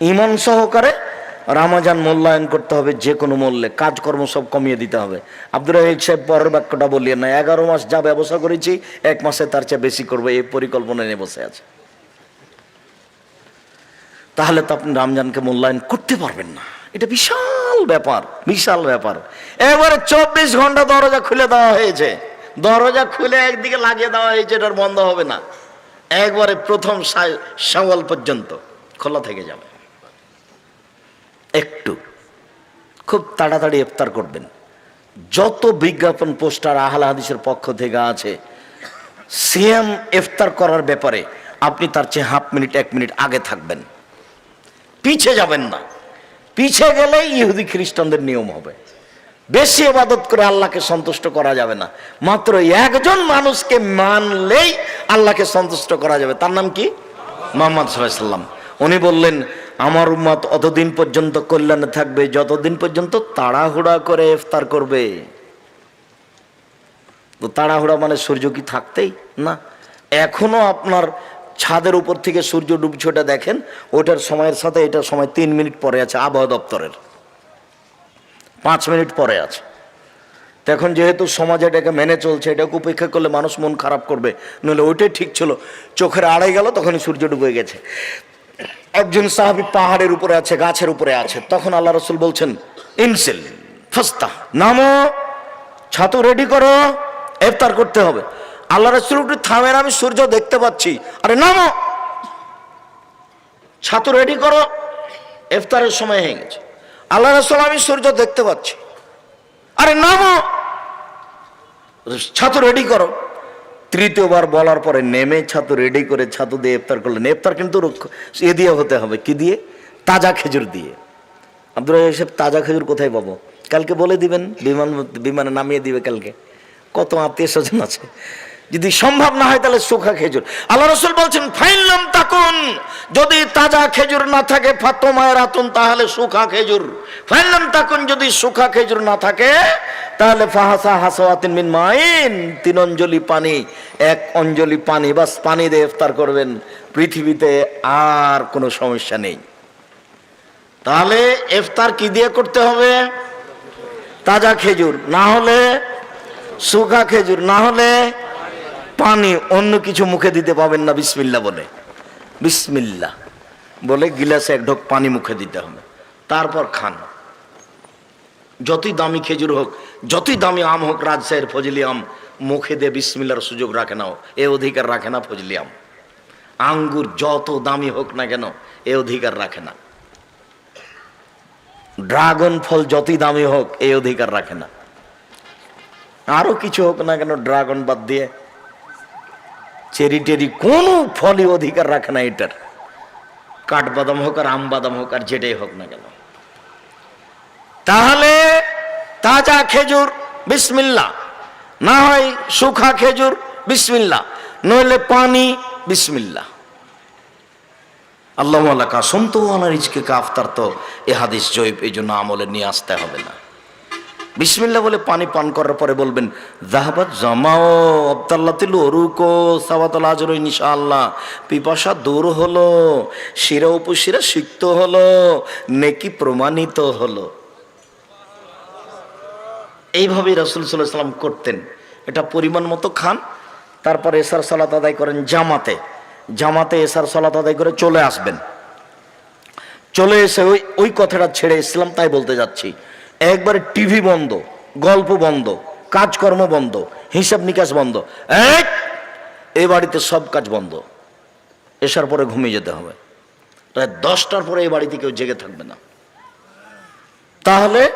ইমান সহকারে রামাজান মূল্যায়ন করতে হবে যে কোনো মূল্যে, কাজকর্ম সব কমিয়ে দিতে হবে। আব্দুর রহিক সাহেব পরের বাক্যটা বলিয়ে না, এগারো মাস যা ব্যবসা করেছি, এক মাসে তার চেয়ে বেশি করব, এই পরিকল্পনা নিয়ে বসে আছে। তাহলে তো আপনি রমজানকে মূল্যায়ন করতে পারবেন না। এটা বিশাল ব্যাপার বিশাল ব্যাপার। এবারে চব্বিশ ঘণ্টা দরজা খুলে দেওয়া হয়েছে। দরজা খুলে একদিকে লাগিয়ে দেওয়া হয়েছে, এটার বন্ধ হবে না। একবারে প্রথম সাওয়াল পর্যন্ত খোলা থেকে যাবে। একটু। খুব তাড়াতাড়ি ইফতার করবেন। যত বিজ্ঞাপন, পোস্টার, আহলা হাদিসের পক্ষ থেকে আছে, সিএম ইফতার করার ব্যাপারে আপনি তার চেয়ে হাফ মিনিট, এক মিনিট আগে থাকবেন। পিছে যাবেন না। পিছে গেলে ইহুদি খ্রিস্টানদের নিয়ম হবে। বেশি আবাদত করে আল্লাহকে সন্তুষ্ট করা যাবে না। মাত্র একজন মানুষকে মানলেই আল্লাহকে সন্তুষ্ট করা যাবে। তার নাম কি? মোহাম্মদ সাল্লাম উনি বললেন আমার উম্মত অতদিন পর্যন্ত কল্যাণে থাকবে, যতদিন পর্যন্ত তাড়াহুড়া করে ইফতার করবে। তো তাড়াহুড়া মানে সূর্য কি থাকতেই? না। এখনও আপনার ছাদের উপর থেকে সূর্য ডুবছে ওটা দেখেন, ওটার সময়ের সাথে এটার সময় তিন মিনিট পরে আছে আবহাওয়া দপ্তরের। পাঁচ মিনিট পরে আছে। এখন যেহেতু সমাজ এটাকে মেনে চলছে, এটাকে উপেক্ষা করলে মানুষ মন খারাপ করবে। নইলে ওইটাই ঠিক ছিল। চোখের আড়াই গেল, তখনই সূর্য ডুবে গেছে। একজন সাহাবি পাহাড়ের উপরে আছে, গাছের উপরে আছে। তখন আল্লাহ রসুল বলছেন, ইনসেল ফস্তা নামো, ছাতু রেডি করো, ইফতার করতে হবে। আল্লাহ রসুল একটু থামেন, আমি সূর্য দেখতে পাচ্ছি। আরে, নামো! ছাতু রেডি করো, ইফতারের সময় হয়ে গেছে। আল্লাহ রসুল, আমি সূর্য দেখতে পাচ্ছি। আরে, নামো! ছাতু রেডি করো। তৃতীয়বার বলার পরে নেমে ছাতু রেডি করে ছাতু দিয়ে ইফতার করলেন। নেফতার কিন্তু এ দিয়ে হতে হবে। কি দিয়ে? তাজা খেজুর দিয়ে। আব্দুল সাহেব, তাজা খেজুর কোথায় পাবো? কালকে বলে দিবেন, বিমান বিমানে নামিয়ে দিবে কালকে। কত আত্মীয় স্বজন আছে। যদি সম্ভব না হয় তাহলে সুখা খেজুর। আল্লাহ রসুল বলছেন ফাইনলাম তাকুন, যদি তাজা খেজুর না থাকে ফাতমায়ের আতুন, তাহলে সুখা খেজুর। ফাইনলাম তাকুন, যদি সুখা খেজুর না থাকে, তাহলে ফাহাসা হাসাওয়াতিন মিন মাইন, তিন অঞ্জলি পানি, এক অঞ্জলি পানি, বাস পানি দিয়ে ইফতার করবেন। পৃথিবীতে আর কোনো সমস্যা নেই। তাহলে ইফতার কি দিয়ে করতে হবে? তাজা খেজুর। না হলে শুকা খেজুর, না হলে পানি অন্য কিছু মুখে দিতে পাবেন না বিসমিল্লা বলে। বিসমিল্লা বলে গিলাসে এক ঢোক পানি মুখে দিতে হবে। তারপর খান। যতই দামি খেজুর হোক, যতই দামি আম হোক রাজশাহীর ফজলি আম মুখে দিয়ে বিসমিল্লার সুযোগ রাখে না এ অধিকার রাখে না ফজলি আম। আঙ্গুর যত দামি হোক না কেন, এ অধিকার রাখে না। ড্রাগন ফল যতই দামি হোক এই অধিকার রাখে না। আরও কিছু হোক না কেন, ড্রাগন বাদ দিয়ে চেরি টেরি কোনো ফলই অধিকার রাখে না এটার। কাঠবাদাম হোক আর আম বাদাম হোক আর যেটাই হোক না কেন। তাহলে তাজা খেজুর, বিসমিল্লা। না হয় শুখা খেজুর, বিসমিল্লা। নইলে পানি, বিসমিল্লা। আল্লাহ কাসম তো আনার ইজকে কাফতার তো এ হাদিস জৈব এই জন্য আমলে নিয়ে আসতে হবে না। বিসমিল্লা বলে পানি পান করার পরে বলবেন জাহাবাত জমাও আবদাল্লা তিল অরুকো সাবাতল আজর পিপাসা দূর হলো, শিরা উপশিরা সিক্ত হলো, নেকি প্রমাণিত হলো। এইভাবেই রসুল সাল্লাহ সাল্লাম করতেন। এটা পরিমাণ মতো খান, তারপর এসার সালাত আদায় করেন জামাতে। জামাতে এসার সালাত আদায় করে চলে আসবেন। চলে এসে ওই ওই কথাটা ছেড়ে ইসলাম তাই বলতে যাচ্ছি। একবারে টিভি বন্ধ, গল্প বন্ধ, কাজকর্ম বন্ধ, হিসাব নিকাশ বন্ধ। এক এ বাড়িতে সব কাজ বন্ধ। এসার পরে ঘুমিয়ে যেতে হবে। রাত দশটার পরে এই বাড়িতে কেউ জেগে থাকবে না। তাহলে